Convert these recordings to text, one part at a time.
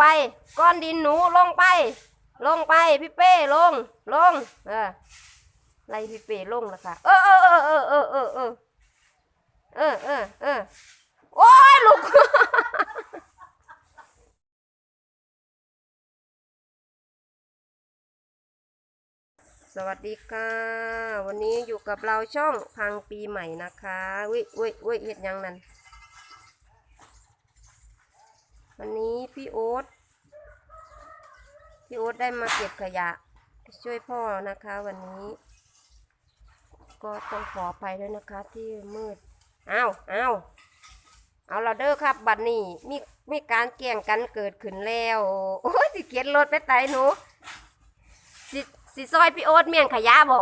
ไป ก้อนดินหนูลงไป ลงไปพี่เป้ลง ลง เออไล่พี่เป้ลงแล้วค่ะ เออเออเออเออเออเออเออเออเออโอ้ยลูกสวัสดีค่ะ วันนี้อยู่กับเราช่องพังปีใหม่นะคะวิวิวิเห็ดยังนั่น วันนี้พี่โอ๊ตพี่โอ๊ตได้มาเก็บขยะ ช่วยพ่อนะคะ วันนี้ ก็ต้องขออภัยด้วยนะคะ ที่มืดอ้าวอ้าวเอาเราเด้อครับ บัดนี้มีมีการแก่งกันเกิดขึ้นแล้ว โอ้ยสิเกียนรถไปไตหนูสิสิซอยพี่โอ๊ตเมียงขยะบ่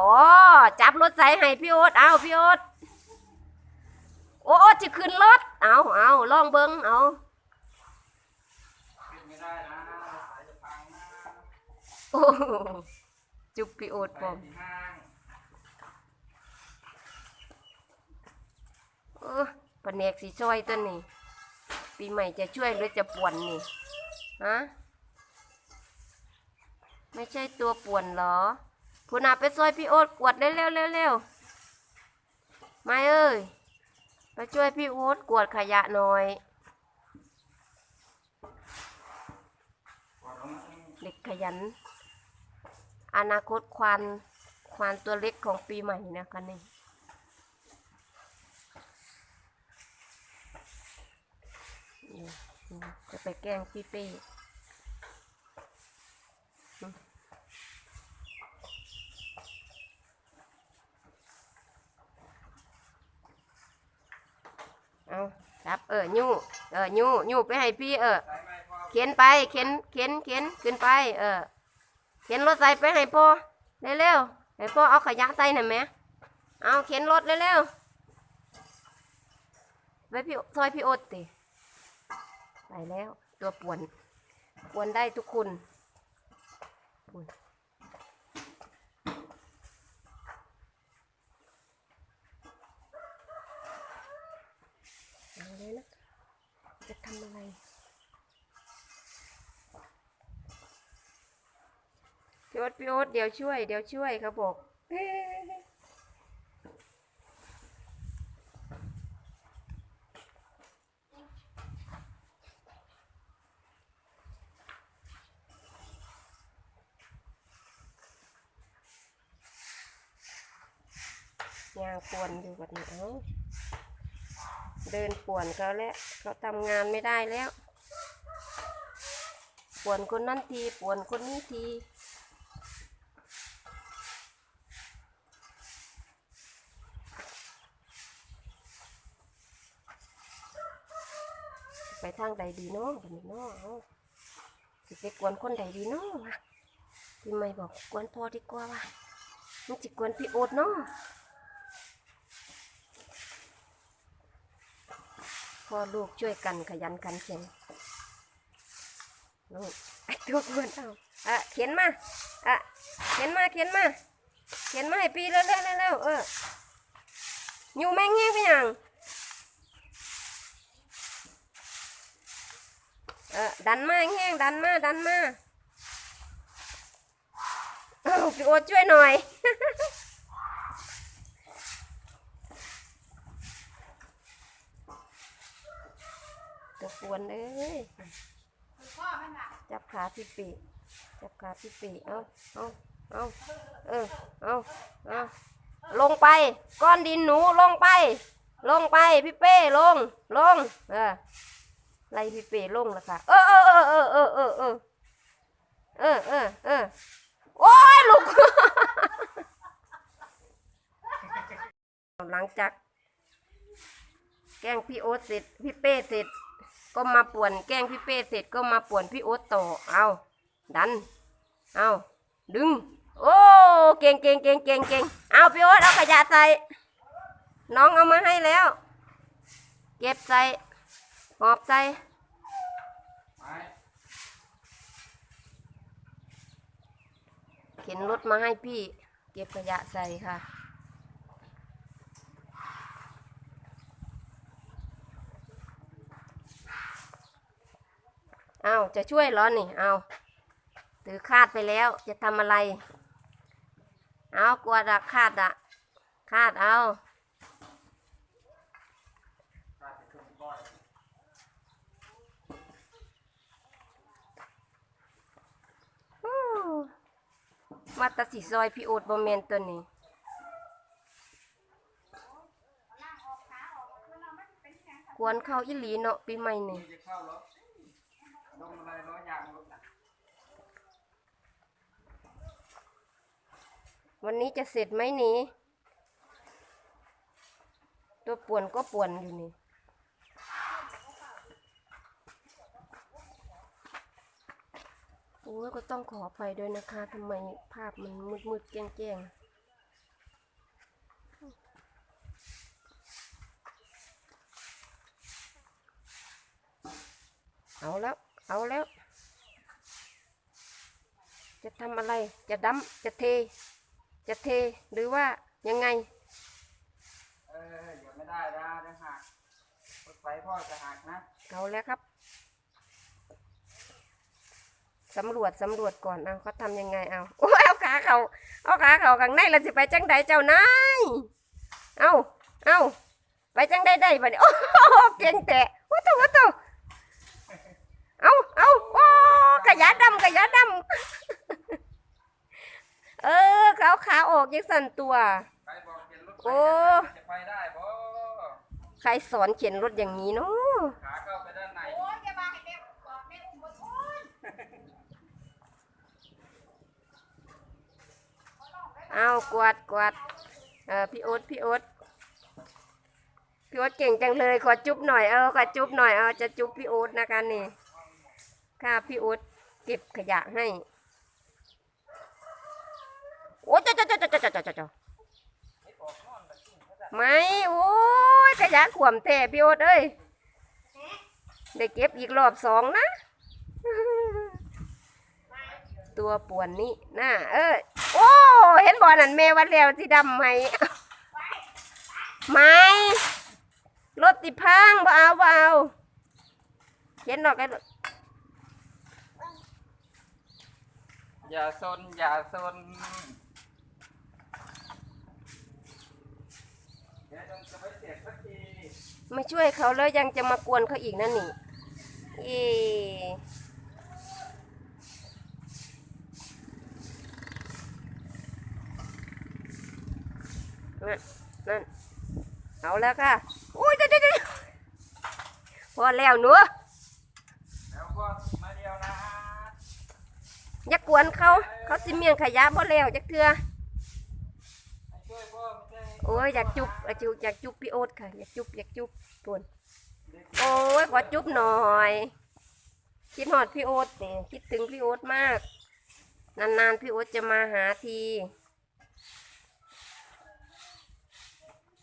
จับรถใส่ให้พี่โอ๊ตเอาพี่โอ๊ตโอ้โอ๊ตจะขึ้นรถเอาเอาลองเบิ้งเอา ได้นะสายจะพังนะโอ้จุบพี่โอ๊ตไปผมที่ห้างเออปนแนกสิซอยตัวนี้ปีใหม่จะช่วยหรือจะป่วนนี่ ฮะ ไม่ใช่ตัวป่วนเหรอพูนาไปซอยพี่โอ๊ตกวดเร็วเร็วเร็วเร็วไม่เอ้ย ไปช่วยพี่โอ๊ตกวดขยะหน่อย กดลงมา เด็กขยัน อนาคตควานควานตัวเล็กของปีใหม่นะคะนี่จะไปแกล้งพี่เป้เอาจับเออ ยูเออ ยูยูไปให้พี่เออ เข็นไป เข็น เข็น เข็นขึ้นไป เออ เข็นรถใส่ไปให้พ่อเร็วๆให้พ่อเอาขยะใส่หน่อยไหมเอาเข็นรถเร็วๆไปพี่ซอยพี่อดติไปแล้ว ตัวป่วน ป่วนได้ทุกคนป่วนเอาเลยนะ จะทำอะไร พี่โอ๊ตพี่โอ๊ตเดี๋ยวช่วย เดี๋ยวช่วยเขาบอกยางป่วนอยู่แบบนี้เอ้าเดินป่วนเขาแล้วเขาทำงานไม่ได้แล้ว ป่วนคนนั้นที ป่วนคนนี้ที ไปทางใดดีเนาะบัดนี้เนาะสิไปกวนคนใดดีเนาะวะพี่ไม่บอกกวนพ่อดีกว่าว่ะมันจิกวนพี่โอ๊ตเนาะพ่อลูกช่วยกันขยันขันแข็งลูกไอ้ตัวกวนเอาอะเขียนมาอะเขียนมาเขียนมาเขียนมาให้พี่เร็วเร็วเร็วเร็วเอออยู่แม่งเงี้ยไปยัง เออดันมาแห้งดันมาดันมาเอาพี่โอ๊ตช่วยหน่อยตัวปวนเอ้ยจับขาพี่ปีจับขาพี่ปีเอาเอาเอาเออเอาเอาลงไป ก้อนดินหนูลงไป ลงไปพี่เป้ลง ลง เออ ไล่พี่เป้ลงแล้วค่ะเออเออเออเออเออเออเออเออเออโอ้ยลูกหลังจาก แกล้งพี่โอ๊ตเสร็จพี่เป้เสร็จ ก็มาป่วนแกล้งพี่เป้เสร็จก็มาป่วนพี่โอ๊ตต่อเอาดันเอาดึง โอ้เก่งเก่งเก่งเก่งเก่งเอาพี่โอ๊ตเอาขยะใส่น้องเอามาให้แล้ว เก็บใส่ หอบใส่เข็นรถมาให้พี่ เก็บขยะใส่ค่ะ เอาจะช่วยเหรอนี่ เอาถือคาดไปแล้ว จะทำอะไร เอากลัวดักคาดอะคาดเอา ปลาจะขึ้นก้อย ฮู้ มาตาสีซอยพี่โอดบอมเมนตัวนี้กวนเข้าอิลีเนาะปีใหม่นี่ยวันนี้จะเสร็จไหมนี่ ตัวป่วนก็ป่วนอยู่นี่ โอ้ยก็ต้องขออภัยด้วยนะคะทำไมภาพมันมืดๆแจ้งๆ เอาแล้ว เอาแล้ว จะทำอะไร จะดำจะเท จะเท หรือว่ายังไง เออ เดี๋ยวไม่ได้นะเดี๋ยวหักรถไฟพ่อจะหักนะ เอาแล้วครับ สำรวจสำรวจก่อนเอาเขาทำยังไงเอาโอ้ยเอาขาเขาเอาขาเขาข้างในแล้วสิไปจังใดเจ้านายเอาเอาไปจังใดได้บัดนี้โอ้โหเก่งแต่วัตถุวัตถุเอาเอาโอ้ขยะดำขยะดำเออเขาเอาขาออกยังสั่นตัวใครบอกเปลี่ยนรถไฟโอ้จะไปได้บ่ใครสอนเขียนรถอย่างนี้เนาะ เข้าไปด้านในเอากวาดกวาดเออพี่โอ๊ตพี่โอ๊ตพี่โอ๊ตเก่งจังเลยขอจุ๊บหน่อยเออขอจุ๊บหน่อยเอาจะจุ๊บพี่โอ๊ตนะคะนี่ค่ะพี่โอ๊ตเก็บขยะให้โอ้ยจ้าจ้าจ้าจ้าจ้าจ้าจ้าไม่โอ้ยขยะขวมแท้พี่โอ๊ตเอ้ยได้เก็บอีกรอบสองนะ ตัวป่วนนี่น่าเออ โอ้เห็นบอนั่นแม่วัดแล้วที่ดำไหมไม่รถติดพังบ่เอาบ่เอาเขียนดอกกันอย่าซนอย่าซนเดี๋ยวจะไปเสร็จสักทีไม่ช่วยเขาแล้วยังจะมากวนเขาอีกนั่นนี่เอ นั่นนั่นเอาแล้วค่ะโอ้ยเดี๋ยวเดี๋ยวเดี๋ยวพอแล้วหนูแล้วก็มาเดียวนะอย่ากวนเขา เขาสิเมียงขยะบ่แล้วจักเทือให้ช่วยพ่อไม่ได้โอ้ยอยากจุบอยากจุบอยากจุบพี่โอ๊ตค่ะอยากจุบอยากจุบปวนโอ้ยขอจุบหน่อย คิดหอดพี่โอ๊ตเตคิดถึงพี่โอ๊ตมาก นานๆพี่โอ๊ตจะมาหาที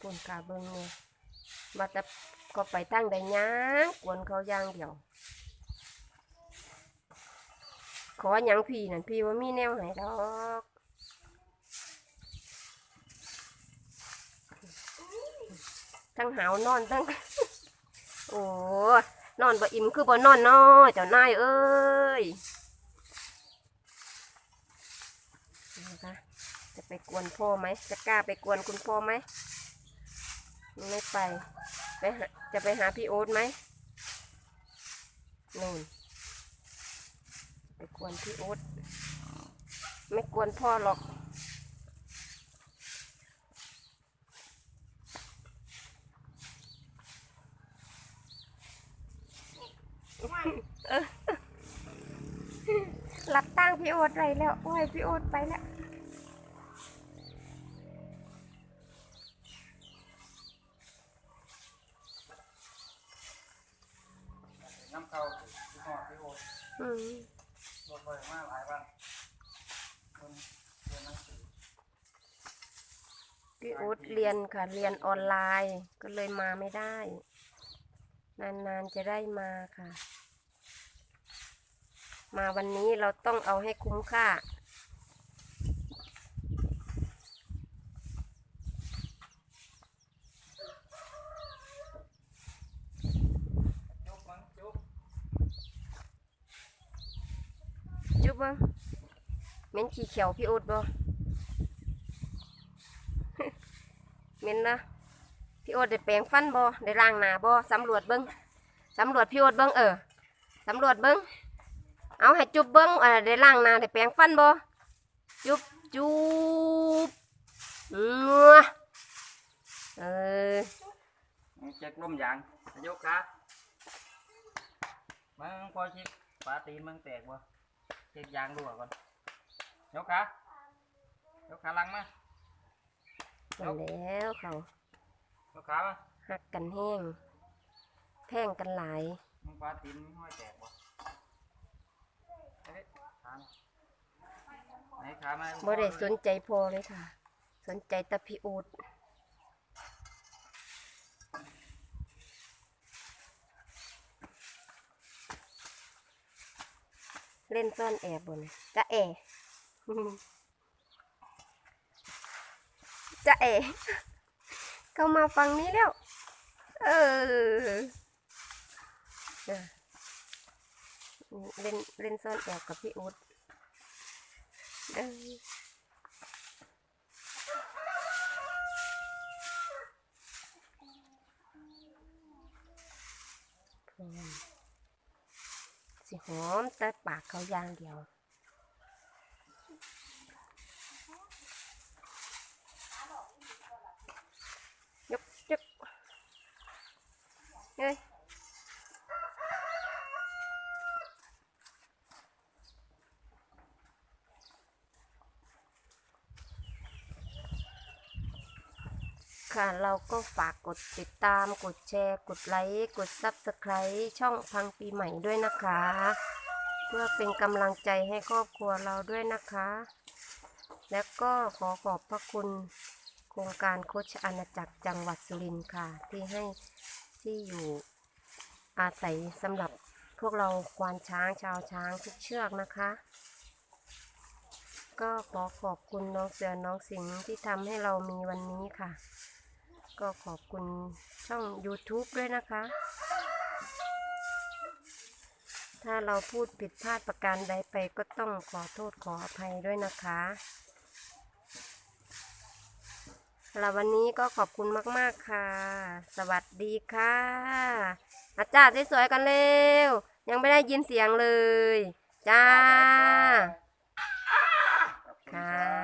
ปวนกาเบิงเนี่ยว่าแต่ก็ไปตั้งได้ยังกวนเขาย่างเดียว ขอหยังพี่นั่นพี่ว่ามีแนวไหนดอกทั้งหาวนอนทั้งโอ้นอนบ่อิ่มคือบ่นอนน้อเจ้านายเอ้ยนะคะจะไปกวนพ่อไหมจะกล้าไปกวนคุณพ่อไหม ไม่ไปไปหาจะไปหาพี่โอ๊ตไหมนู่นไปกวนพี่โอ๊ตไม่กวนพ่อหรอกหลับตั้งพี่โอ๊ตไปแล้วโอ้ยพี่โอ๊ตไปแล้ว น้ำเข้าที่หอดที่โอด อืมรถไฟมาหลายวันคนเรียนหนังสือพี่โอ๊ดเรียนค่ะ เรียนออนไลน์ก็เลยมาไม่ได้ นานๆจะได้มาค่ะ มาวันนี้เราต้องเอาให้คุ้มค่า จุ๊บมั้งจุ๊บ บเบิ้งเม็นขี้เขียวพี่อุดบ่เม็นนะพี่อุดได้แปรงฟันบ่ได้ล้างหน้าบ่สำรวจเบิ้งสำรวจพี่อุดเบิ้งเออสำรวจเบิ้งเอาให้จุบเบิ้งเออได้ล้างหน้าได้แปรงฟันบ่จุบจุบเออเออเช็คลมยางยกขามึงพอช็คฝาตีมึงแตกบ่ เช็คยางรั่วก่อนยกขายกขาหลังมามาแล้วเขายกขามาหักกันแห้งแท่งกันหลายมึงฝาตีนมึงห้อยแตกบ่เฮ้ยขามาไหนขามาบ่ได้สนใจพอเลยค่ะ สนใจแตะพี่อูด เล่นซ่อนแอบบนจะแอจะแอเข้ามาฟังนี้แล้ว เออเออเล่นเล่นซ่อนแอบกับพี่อูดออพร้อม สิหอมแต่ปากเขาอย่างเดียวยกยกเฮ้ย ค่ะ เราก็ฝากกดติดตาม กดแชร์ กดไลค์ กด Subscribe ช่องพังปีใหม่ด้วยนะคะ เพื่อเป็นกำลังใจให้ครอบครัวเราด้วยนะคะ แล้วก็ขอขอบพระคุณโครงการโคชอาณาจักรจังหวัดสุรินทร์ค่ะ ที่ให้ที่อยู่อาศัยสำหรับพวกเราควานช้างชาวช้างทุกเชือกนะคะ ก็ขอขอบคุณน้องเสือน้องสิงห์ที่ทำให้เรามีวันนี้ค่ะ ก็ขอบคุณช่อง YouTube ด้วยนะคะ ถ้าเราพูดผิดพลาดประการใดไปก็ต้องขอโทษขออภัยด้วยนะคะสำหรับวันนี้ก็ขอบคุณมาก ๆ ค่ะ สวัสดีค่ะ อาจารย์สวยๆกันเร็ว ยังไม่ได้ยินเสียงเลย จ้าขอบคุณค่ะรับ